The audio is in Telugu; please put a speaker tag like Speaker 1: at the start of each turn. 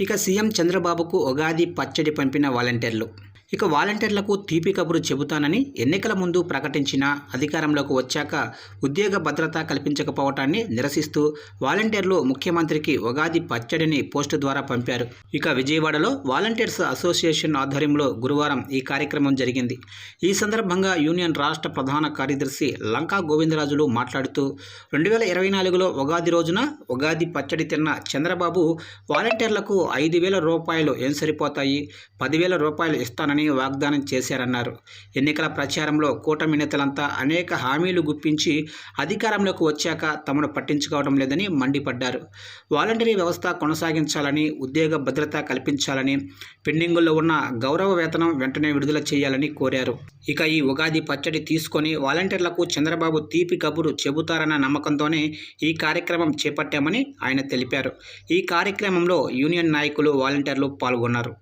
Speaker 1: ఇక సీఎం చంద్రబాబుకు ఉగాది పచ్చడి పంపిన వాలంటీర్లు ఇక వాలంటీర్లకు తీపి కబురు చెబుతానని ఎన్నికల ముందు ప్రకటించిన అధికారంలోకి వచ్చాక ఉద్యోగ భద్రత కల్పించకపోవటాన్ని నిరసిస్తూ వాలంటీర్లు ముఖ్యమంత్రికి ఉగాది పచ్చడిని పోస్టు ద్వారా పంపారు. ఇక విజయవాడలో వాలంటీర్స్ అసోసియేషన్ ఆధ్వర్యంలో గురువారం ఈ కార్యక్రమం జరిగింది. ఈ సందర్భంగా యూనియన్ రాష్ట్ర ప్రధాన కార్యదర్శి లంకా గోవిందరాజులు మాట్లాడుతూ రెండు వేల ఇరవై నాలుగులో ఉగాది రోజున ఉగాది పచ్చడి తిన్న చంద్రబాబు వాలంటీర్లకు ఐదు వేల రూపాయలు ఏం సరిపోతాయి? పదివేల రూపాయలు ఇస్తానని వాగ్దానం చేశారన్నారు. ఎన్నికల ప్రచారంలో కూటమి నేతలంతా అనేక హామీలు గుప్పించి అధికారంలోకి వచ్చాక తమను పట్టించుకోవడం లేదని మండిపడ్డారు. వాలంటరీ వ్యవస్థ కొనసాగించాలని ఉద్యోగ భద్రత కల్పించాలని పెండింగుల్లో ఉన్న గౌరవ వేతనం వెంటనే విడుదల చేయాలని కోరారు. ఇక ఈ ఉగాది పచ్చడి తీసుకొని వాలంటీర్లకు చంద్రబాబు తీపి కబురు చెబుతారన్న నమ్మకంతోనే ఈ కార్యక్రమం చేపట్టామని ఆయన తెలిపారు. ఈ కార్యక్రమంలో యూనియన్ నాయకులు వాలంటీర్లు పాల్గొన్నారు.